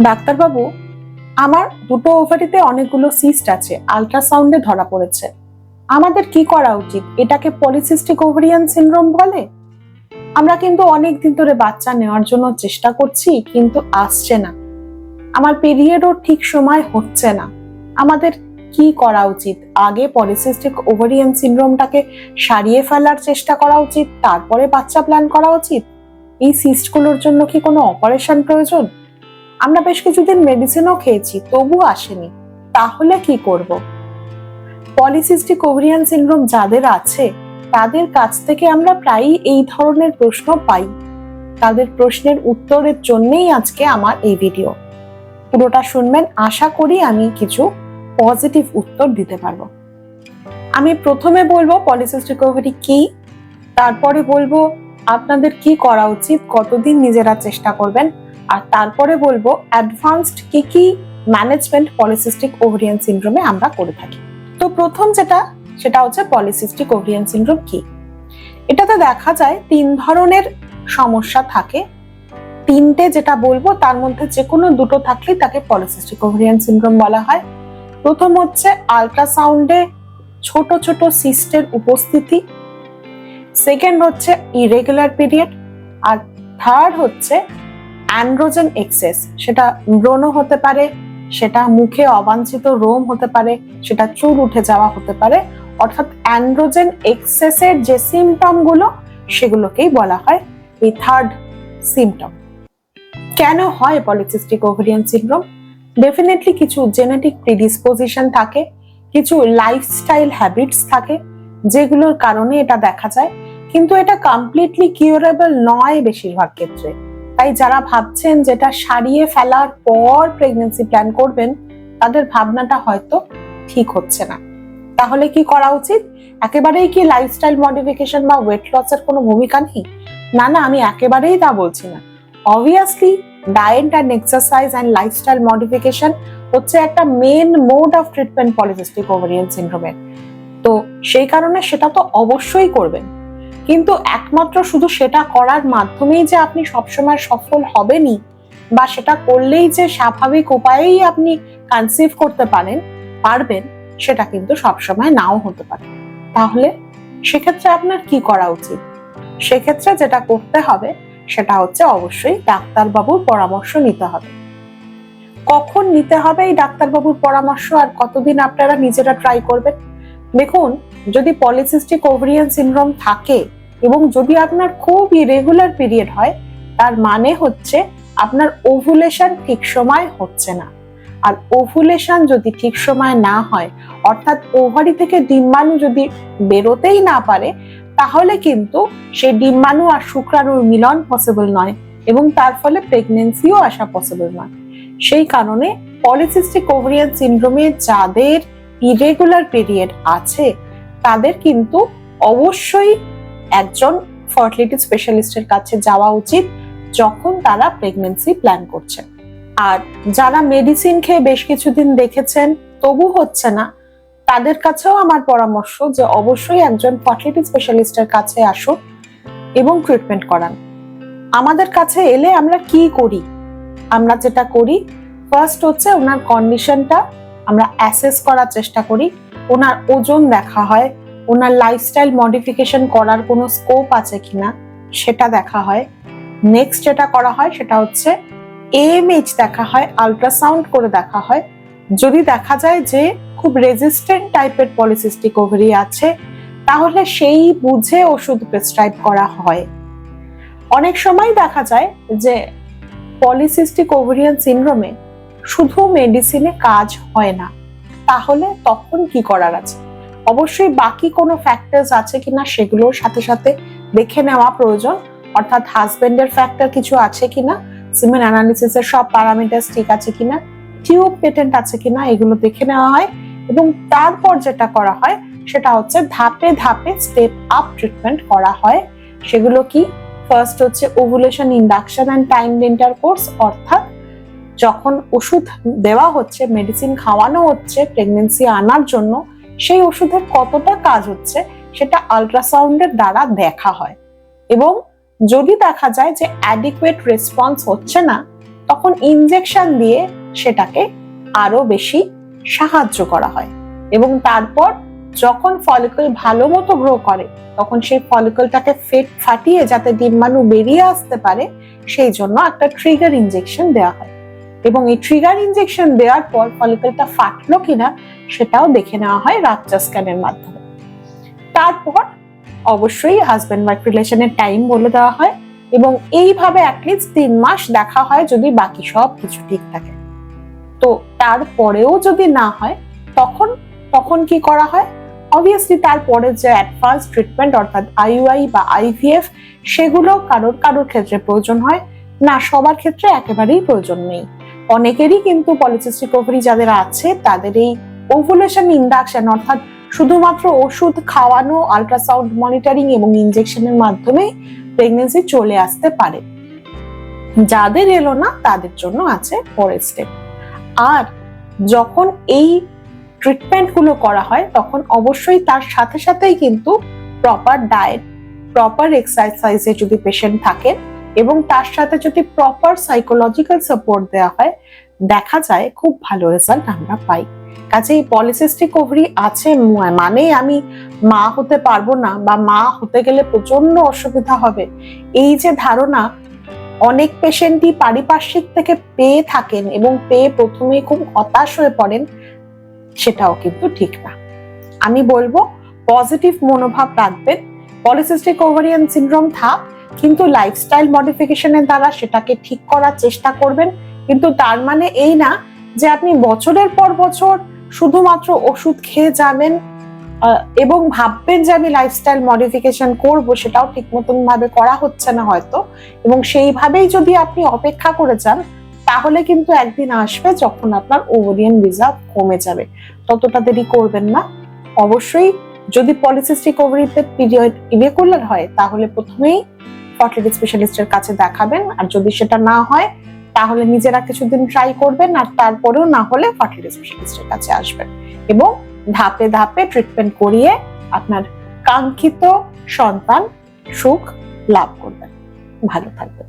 ডাক্তারবাবু, আমার দুটো ওভারিতে অনেকগুলো সিস্ট আছে আল্ট্রাসাউন্ডে ধরা পড়েছে। আমাদের কি করা উচিত? এটাকে পলিসিস্টিক ওভারিয়ান সিনড্রোম বলে? আমরা কিন্তু অনেক দিন ধরে বাচ্চা নেওয়ার জন্য চেষ্টা করছি, কিন্তু আসছে না। আমার পিরিয়ডও ঠিক সময় হচ্ছে না। আমাদের কি করা উচিত? আগে পলিসিস্টিক ওভারিয়ান সিনড্রোমটাকে সারিয়ে ফেলার চেষ্টা করা উচিত, তারপরে বাচ্চা প্ল্যান করা উচিত? এই সিস্টগুলোর জন্য কি কোনো অপারেশন প্রয়োজন? আমরা বেশ কিছুদিন মেডিসিনও খেয়েছি তবু আসেনি। তাহলে কি করব? পলিসিস্টিক ওভারিয়ান সিনড্রোম যাদের আছে, তাদের কাছ থেকে আমরা প্রায়ই এই ধরনের প্রশ্ন পাই। তাদের প্রশ্নের উত্তরের জন্যই আজকে আমার এই ভিডিও পুরোটা শুনবেন, আশা করি আমি কিছু পজিটিভ উত্তর দিতে পারব। আমি প্রথমে বলব পলিসিস্টিক ওভারি কি? তারপরে বলব আপনাদের কি করা উচিত, কতদিন নিজেরা চেষ্টা করবেন? আর তারপরে বলব অ্যাডভান্সড কি কি ম্যানেজমেন্ট পলিসিস্টিক ওভারিয়ান সিনড্রোমে আমরা করে থাকি। তো প্রথম যেটা, সেটা হচ্ছে পলিসিস্টিক ওভারিয়ান সিনড্রোম কি? এটাতে দেখা যায় তিন ধরনের সমস্যা থাকে। তিনটে যেটা বলব, তার মধ্যে যে কোনো দুটো থাকলেই তাকে পলিসিস্টিক ওভারিয়ান সিনড্রোম বলা হয়। প্রথম হচ্ছে আলট্রাসাউন্ডে ছোট ছোট সিস্টের উপস্থিতি সেকেন্ড হচ্ছে ইরেগুলার পিরিয়ড আর থার্ড হচ্ছে অ্যান্ড্রোজেন এক্সেস সেটা ব্রণ হতে পারে, সেটা মুখে অবাঞ্ছিত রোম হতে পারে, সেটা চুল উঠে যাওয়া হতে পারে। অর্থাৎ অ্যান্ড্রোজেন এক্সেসের যে সিমটমগুলো, সেগুলোকেই বলা হয় এই থার্ড সিমটম কেন হয় পলিসিস্টিক ওভারিয়ান সিনড্রোম ডেফিনেটলি কিছু জেনেটিক প্রিডিসপোজিশন থাকে, কিছু লাইফস্টাইল হ্যাবিটস থাকে যেগুলোর কারণে এটা দেখা যায়। কিন্তু এটা কমপ্লিটলি কিউরেবল নয় বেশিরভাগ ক্ষেত্রে। তাই যারা ভাবছেন যেটা সারিয়ে ফেলার পর প্রেগনেন্সি প্ল্যান করবেন, তাদের ভাবনাটা হয়তো ঠিক হচ্ছে না। তাহলে কি করা উচিত? একেবারেই কি লাইফস্টাইল মডিফিকেশন বা ওয়েট লসের কোনো ভূমিকা নেই? না না, আমি একেবারেই তা বলছি না। Obviously diet and exercise and lifestyle modification হচ্ছে একটা main mode of treatment polycystic ovarian সিনড্রোমের তো সেই কারণে সেটা তো অবশ্যই করবেন। কিন্তু একমাত্র শুধু সেটা করার মাধ্যমেই যে আপনি সবসময় সফল হবেনই বা সেটা করলেই যে স্বাভাবিক উপায়েই আপনি কনসিভ করতে পারেন, পারবেন, সেটা কিন্তু সবসময় নাও হতে পারে। তাহলে সেক্ষেত্রে আপনার কি করা উচিত? সেক্ষেত্রে যেটা করতে হবে সেটা হচ্ছে অবশ্যই ডাক্তারবাবুর পরামর্শ নিতে হবে। কখন নিতে হবে এই ডাক্তারবাবুর পরামর্শ আর কতদিন আপনারা নিজেরা ট্রাই করবেন? দেখুন, যদি পলিসিস্টিক ওভারিয়ান সিনড্রোম থাকে এবং যদি আপনার খুব ইরেগুলার পিরিয়ড হয়, তার মানে হচ্ছে আপনার ওভুলেশন ঠিক সময় হচ্ছে না। আর ওভুলেশন যদি ঠিক সময় না হয়, অর্থাৎ ওভারি থেকে ডিম্বাণু যদি বেরোতেই না পারে, তাহলে কিন্তু সেই ডিম্বাণু আর শুক্রাণুর মিলন পসিবল নয় এবং তার ফলে প্রেগনেন্সিও আসা পসিবল নয়। সেই কারণে পলিসিস্টিক ওভারিয়ান সিনড্রোমে যাদের ইরেগুলার পিরিয়ড আছে, তাদের কিন্তু অবশ্যই একজন ফার্টিলিটি স্পেশালিস্টের কাছে যাওয়া উচিত যখন তারা প্রেগনেন্সি প্ল্যান করছে। আর যারা মেডিসিন খেয়ে বেশ কিছুদিন দেখেছেন, তবু হচ্ছে না, তাদের কাছেও আমার পরামর্শ যে অবশ্যই একজন ফার্টিলিটি স্পেশালিস্টের কাছে আসুন এবং ট্রিটমেন্ট করান। আমাদের কাছে এলে আমরা কি করি? আমরা যেটা করি ফার্স্ট হচ্ছে ওনার কন্ডিশনটা আমরা অ্যাসেস করার চেষ্টা করি, ওনার ওজন দেখা হয়, ওনার লাইফস্টাইল মডিফিকেশন করার কোনো স্কোপ আছে কিনা সেটা দেখা হয়। নেক্সট যেটা করা হয় সেটা হচ্ছে এএমএইচ দেখা হয় আল্ট্রাসাউন্ড করে দেখা হয়। যদি দেখা যায় যে খুব রেজিস্ট্যান্ট টাইপের পলিসিস্টিক ওভারি আছে, তাহলে সেই বুঝে ওষুধ প্রেসক্রাইব করা হয়। অনেক সময় দেখা যায় যে পলিসিস্টিক ওভারিয়ান সিনড্রোমে শুধু মেডিসিনে কাজ হয় না। তাহলে তখন কি করার আছে? অবশ্যই বাকি কোনো ফ্যাক্টরস আছে কিনা সেগুলোর সাথে সাথে দেখে নেওয়া প্রয়োজন। অর্থাৎ হাজবেন্ডের ফ্যাক্টর কিছু আছে কিনা? সিমেন অ্যানালিসিসের সব প্যারামিটার্স ঠিক আছে কিনা? টিউব পেটেন্ট আছে কিনা? এগুলো দেখে নেওয়া হয় এবং তারপর যেটা করা হয়, সেটা হচ্ছে ধাপে ধাপে স্টেপ আপ ট্রিটমেন্ট করা হয়। সেগুলো কি? ফার্স্ট হচ্ছে ovulation induction and time intercourse অর্থাৎ যখন ওষুধ দেওয়া হচ্ছে মেডিসিন খাওয়ানো হচ্ছে প্রেগনেন্সি আনার জন্য, সেই ওষুধের কতটা কাজ হচ্ছে সেটা আল্ট্রাসাউন্ডের দ্বারা দেখা হয়। এবং যদি দেখা যায় যে অ্যাডিকুয়েট রেসপন্স হচ্ছে না, তখন ইনজেকশন দিয়ে সেটাকে আরও বেশি সাহায্য করা হয়। এবং তারপর যখন ফলিকল ভালো মতো গ্রো করে, তখন সেই ফলিকলটাকে ফেট ফাটিয়ে যাতে ডিম্বাণু বেরিয়ে আসতে পারে, সেই জন্য একটা ট্রিগার ইনজেকশন দেওয়া হয়। এবং এই ট্রিগার ইনজেকশন দেওয়ার পর ফলিকলটা ফাটলো কিনা সেটাও দেখে নেওয়া হয় রাপচার স্ক্যানের মাধ্যমে। তারপর অবশ্যই হাজব্যান্ড ওয়াইফ রিলেশনের টাইম বলে দেওয়া হয় এবং এইভাবে অ্যাটলিস্ট তিন মাস দেখা হয় যদি বাকি সব কিছু ঠিক থাকে। তো তারপরেও যদি না হয়, তখন তখন কি করা হয়? অবভিয়াসলি তারপরে যে অ্যাডভান্স ট্রিটমেন্ট অর্থাৎ আইইউআই বা আইভিএফ সেগুলো কারোর কারোর ক্ষেত্রে প্রয়োজন হয়। না, সবার ক্ষেত্রে একেবারেই প্রয়োজন নেই। অনেকেরই কিন্তু পলিসিস্টিক ওভারি যাদের আছে, তাদের এই ওভুলেশন ইন্ডাকশন অর্থাৎ শুধুমাত্র ওষুধ খাওয়ানো আল্ট্রাসাউন্ড মনিটরিং এবং ইনজেকশনের মাধ্যমে প্রেগনেন্সি চলে আসতে পারে। যাদের এলো না, তাদের জন্য আছে পরের স্টেপ আর যখন এই ট্রিটমেন্টগুলো করা হয়, তখন অবশ্যই তার সাথে সাথেই কিন্তু প্রপার ডায়েট প্রপার এক্সারসাইজে যদি পেশেন্ট থাকে এবং তার সাথে যদি প্রপার সাইকোলজিক্যাল সাপোর্ট দেওয়া হয়, দেখা যায় খুব ভালো রেজাল্ট আমরা পাই। কাজেই পলিসিস্টিক ওভারি আছে মানে আমি মা হতে পারব না বা মা হতে গেলে প্রচণ্ড অসুবিধা হবে। এই যে ধারণা, অনেক পেশেন্টই পারিপার্শ্বিক থেকে পেয়ে থাকেন এবং পেয়ে প্রথমেই খুব হতাশ হয়ে পড়েন, সেটাও কিন্তু ঠিক না। আমি বলব পজিটিভ মনোভাব রাখবেন। পলিসিস্টিক ওভারিয়ান সিনড্রোম থাক। কিন্তু লাইফস্টাইল মডিফিকেশনের দ্বারা সেটাকে ঠিক করার চেষ্টা করবেন। কিন্তু তার মানে এই না যে আপনি বছরের পর বছর শুধুমাত্র ওষুধ খেয়ে যাবেন এবং ভাববেন যে আমি লাইফস্টাইল মডিফিকেশন করব, সেটাও ঠিক মতন ভাবে করা হচ্ছে না হয়তো। এবং সেইভাবেই যদি আপনি অপেক্ষা করে যান, তাহলে কিন্তু একদিন আসবে যখন আপনার ওভারিয়ান রিজার্ভ কমে যাবে। ততটা দেরি করবেন না। অবশ্যই যদি পলিসিস্টিক ওভারিতে পিরিয়ড ইরেগুলার হয়, তাহলে প্রথমেই ফার্টিলিটি স্পেশালিস্টের কাছে দেখাবেন। আর যদি সেটা না হয়, তাহলে নিজেরা কিছুদিন ট্রাই করবেন আর তারপরেও না হলে ফার্টিলিটি স্পেশালিস্টের কাছে আসবেন। এবং ধাপে ধাপে ট্রিটমেন্ট করিয়ে আপনার কাঙ্ক্ষিত সন্তান সুখ লাভ করবেন। ভালো থাকবেন।